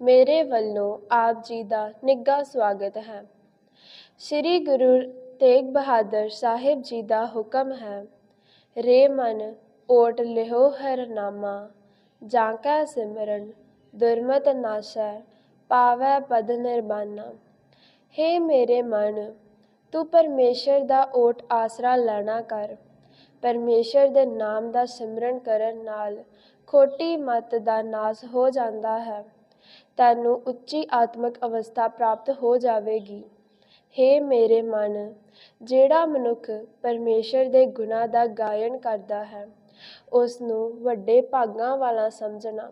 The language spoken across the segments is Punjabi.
ਮੇਰੇ ਵੱਲੋਂ ਆਪ ਜੀ ਦਾ ਨਿੱਘਾ ਸਵਾਗਤ ਹੈ। ਸ੍ਰੀ ਗੁਰੂ ਤੇਗ ਬਹਾਦਰ ਸਾਹਿਬ ਜੀ ਦਾ ਹੁਕਮ ਹੈ, ਰੇ ਮਨ ਓਟ ਲਿਹੋ ਹਰਨਾਮਾ ਜਾਂ ਕੈ ਸਿਮਰਨ ਦੁਰਮਤ ਨਾਸੈ, ਪਾਵੈ ਪਦ ਨਿਰਬਾਨਾ। ਹੇ ਮੇਰੇ ਮਨ, ਤੂੰ ਪਰਮੇਸ਼ਰ ਦਾ ਓਟ ਆਸਰਾ ਲੈਣਾ ਕਰ। ਪਰਮੇਸ਼ਰ ਦੇ ਨਾਮ ਦਾ ਸਿਮਰਨ ਕਰਨ ਨਾਲ ਖੋਟੀ ਮਤ ਦਾ ਨਾਸ ਹੋ ਜਾਂਦਾ ਹੈ। ਤੈਨੂੰ ਉੱਚੀ ਆਤਮਿਕ ਅਵਸਥਾ ਪ੍ਰਾਪਤ ਹੋ ਜਾਵੇਗੀ। ਹੇ ਮੇਰੇ ਮਨ, ਜਿਹੜਾ ਮਨੁੱਖ ਪਰਮੇਸ਼ਰ ਦੇ ਗੁਣਾਂ ਦਾ ਗਾਇਨ ਕਰਦਾ ਹੈ ਉਸ ਨੂੰ ਵੱਡੇ ਭਾਗਾਂ ਵਾਲਾ ਸਮਝਣਾ।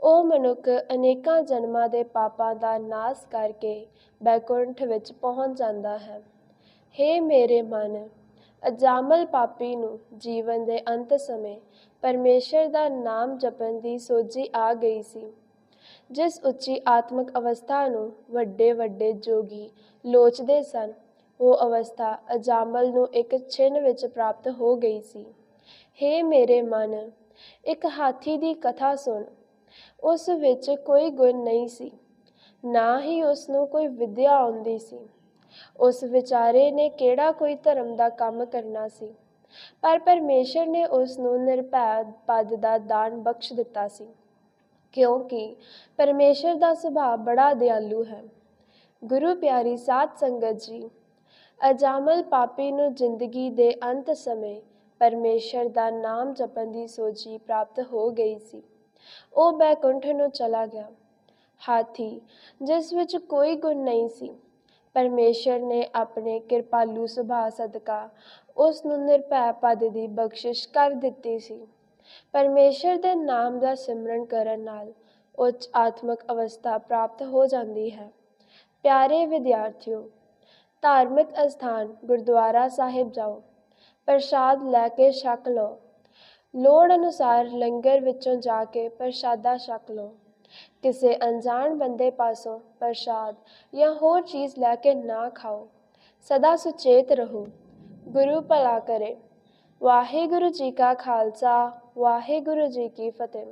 ਉਹ ਮਨੁੱਖ ਅਨੇਕਾਂ ਜਨਮਾਂ ਦੇ ਪਾਪਾਂ ਦਾ ਨਾਸ ਕਰਕੇ ਬੈਕੁੰਠ ਵਿੱਚ ਪਹੁੰਚ ਜਾਂਦਾ ਹੈ। ਹੇ ਮੇਰੇ ਮਨ, ਅਜਾਮਲ ਪਾਪੀ ਨੂੰ ਜੀਵਨ ਦੇ ਅੰਤ ਸਮੇਂ ਪਰਮੇਸ਼ਰ ਦਾ ਨਾਮ ਜਪਣ ਦੀ ਸੋਝੀ ਆ ਗਈ ਸੀ। ਜਿਸ ਉੱਚੀ ਆਤਮਿਕ ਅਵਸਥਾ ਨੂੰ ਵੱਡੇ ਵੱਡੇ ਜੋਗੀ ਲੋਚਦੇ ਸਨ, ਉਹ ਅਵਸਥਾ ਅਜਾਮਲ ਨੂੰ ਇੱਕ ਛਿਨ ਵਿੱਚ ਪ੍ਰਾਪਤ ਹੋ ਗਈ ਸੀ। ਹੇ ਮੇਰੇ ਮਨ, ਇੱਕ ਹਾਥੀ ਦੀ ਕਥਾ ਸੁਣ। ਉਸ ਵਿੱਚ ਕੋਈ ਗੁਣ ਨਹੀਂ ਸੀ, ਨਾ ਹੀ ਉਸ ਨੂੰ ਕੋਈ ਵਿਦਿਆ ਆਉਂਦੀ ਸੀ। ਉਸ ਵਿਚਾਰੇ ਨੇ ਕਿਹੜਾ ਕੋਈ ਧਰਮ ਦਾ ਕੰਮ ਕਰਨਾ ਸੀ? ਪਰ ਪਰਮੇਸ਼ਰ ਨੇ ਉਸ ਨੂੰ ਨਿਰਭੈ ਪਦ ਦਾ ਦਾਨ ਬਖਸ਼ ਦਿੱਤਾ ਸੀ। ਕਿਉਂਕਿ ਪਰਮੇਸ਼ਰ ਦਾ ਸੁਭਾਅ ਬੜਾ ਦਿਆਲੂ ਹੈ। ਗੁਰੂ ਪਿਆਰੀ ਸਾਧ ਸੰਗਤ ਜੀ, ਅਜਾਮਲ ਪਾਪੀ ਨੂੰ ਜ਼ਿੰਦਗੀ ਦੇ ਅੰਤ ਸਮੇਂ ਪਰਮੇਸ਼ਰ ਦਾ ਨਾਮ ਜਪਣ ਦੀ ਸੋਚੀ ਪ੍ਰਾਪਤ ਹੋ ਗਈ ਸੀ। ਉਹ ਬੈਕੁੰਠ ਨੂੰ ਚਲਾ ਗਿਆ। ਹਾਥੀ, ਜਿਸ ਵਿੱਚ ਕੋਈ ਗੁਣ ਨਹੀਂ ਸੀ, ਪਰਮੇਸ਼ਰ ਨੇ ਆਪਣੇ ਕਿਰਪਾਲੂ ਸੁਭਾਅ ਸਦਕਾ ਉਸ ਨੂੰ ਨਿਰਭੈ ਪਦ ਦੀ ਬਖਸ਼ਿਸ਼ ਕਰ ਦਿੱਤੀ ਸੀ। ਪਰਮੇਸ਼ਰ ਦੇ ਨਾਮ ਦਾ ਸਿਮਰਨ ਕਰਨ ਨਾਲ ਉੱਚ ਆਤਮਿਕ ਅਵਸਥਾ ਪ੍ਰਾਪਤ ਹੋ ਜਾਂਦੀ ਹੈ ਪਿਆਰੇ ਵਿਦਿਆਰਥੀਓ ਧਾਰਮਿਕ ਅਸਥਾਨ ਗੁਰਦੁਆਰਾ ਸਾਹਿਬ ਜਾਓ ਪ੍ਰਸ਼ਾਦ ਲੈ ਕੇ ਛਕ ਲਓ ਲੋੜ ਅਨੁਸਾਰ ਲੰਗਰ ਵਿੱਚੋਂ ਜਾ ਕੇ ਪ੍ਰਸ਼ਾਦਾ ਛਕ ਲਓ ਕਿਸੇ ਅਣਜਾਣ ਬੰਦੇ ਪਾਸੋਂ ਪ੍ਰਸ਼ਾਦ ਜਾਂ ਹੋਰ ਚੀਜ਼ ਲੈ ਕੇ ਨਾ ਖਾਓ ਸਦਾ ਸੁਚੇਤ ਰਹੋ ਗੁਰੂ ਭਲਾ ਕਰੇ ਵਾਹਿਗੁਰੂ ਜੀ ਕਾ ਖਾਲਸਾ ਵਾਹਿਗੁਰੂ ਜੀ ਕੀ ਫਤਿਹ।